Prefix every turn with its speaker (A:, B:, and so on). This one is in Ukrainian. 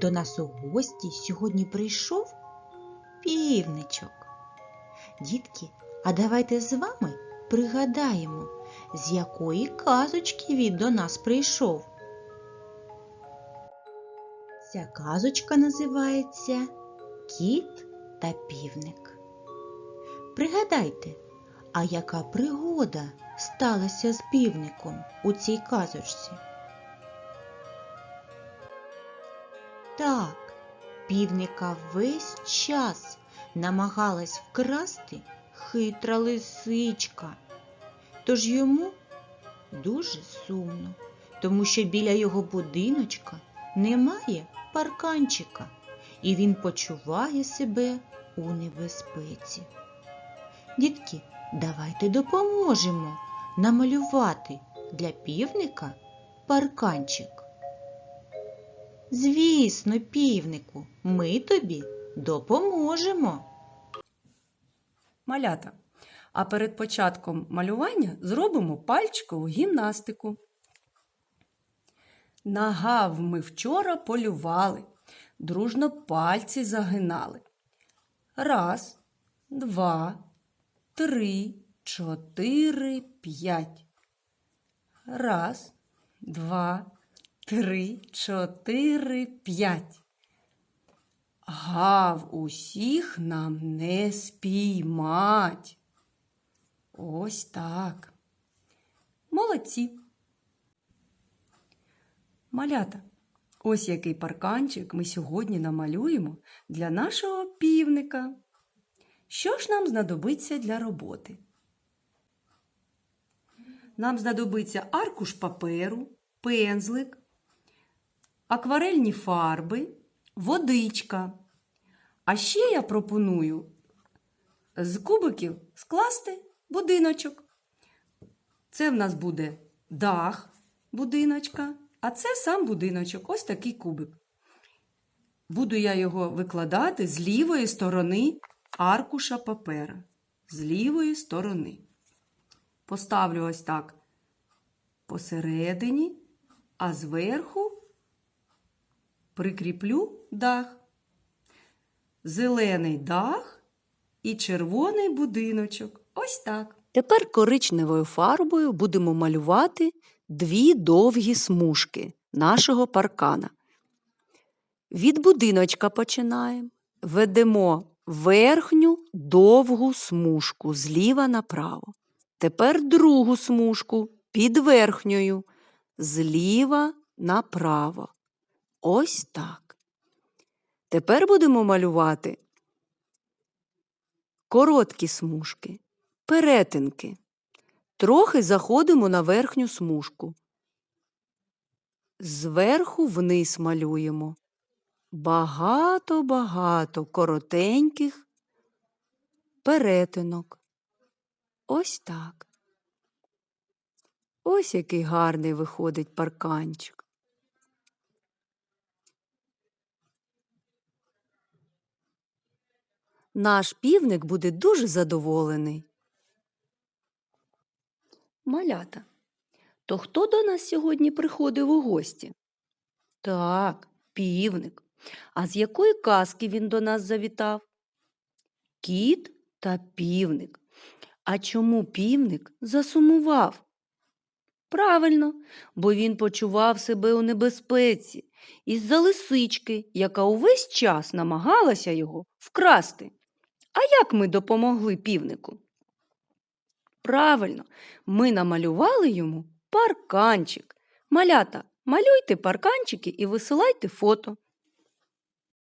A: До нас у гості сьогодні прийшов півничок. Дітки, а давайте з вами пригадаємо, з якої казочки він до нас прийшов. Ця казочка називається Кіт та півник. Пригадайте, а яка пригода сталася з півником у цій казочці? Так, півника весь час намагалась вкрасти хитра лисичка. Тож йому дуже сумно, тому що біля його будиночка немає парканчика, і він почуває себе у небезпеці. Дітки, давайте допоможемо намалювати для півника парканчик. Звісно, півнику, ми тобі допоможемо.
B: Малята. А перед початком малювання зробимо пальчикову гімнастику. На гав ми вчора полювали, дружно пальці загинали. Раз, два, три, чотири, п'ять. Раз, два, три, чотири, п'ять. Гав усіх нам не спіймать. Ось так. Молодці. Малята. Ось який парканчик ми сьогодні намалюємо для нашого півника. Що ж нам знадобиться для роботи? Нам знадобиться аркуш паперу, пензлик, акварельні фарби, водичка. А ще я пропоную з кубиків скласти будиночок. Це в нас буде дах будиночка, а це сам будиночок, ось такий кубик. Буду я його викладати з лівої сторони аркуша папера. З лівої сторони. Поставлю ось так посередині, а зверху прикріплю дах. Зелений дах і червоний будиночок. Ось так. Тепер коричневою фарбою будемо малювати дві довгі смужки нашого паркана. Від будиночка починаємо. Ведемо верхню довгу смужку зліва направо. Тепер другу смужку під верхньою, зліва направо. Ось так. Тепер будемо малювати короткі смужки, перетинки. Трохи заходимо на верхню смужку. Зверху вниз малюємо. Багато-багато коротеньких перетинок. Ось так. Ось який гарний виходить парканчик. Наш півник буде дуже задоволений. Малята. То хто до нас сьогодні приходив у гості? Так, півник. А з якої казки він до нас завітав? Кіт та півник. А чому півник засумував? Правильно, бо він почував себе у небезпеці із-за лисички, яка увесь час намагалася його вкрасти. А як ми допомогли півнику? Правильно, ми намалювали йому парканчик. Малята, малюйте парканчики і висилайте фото.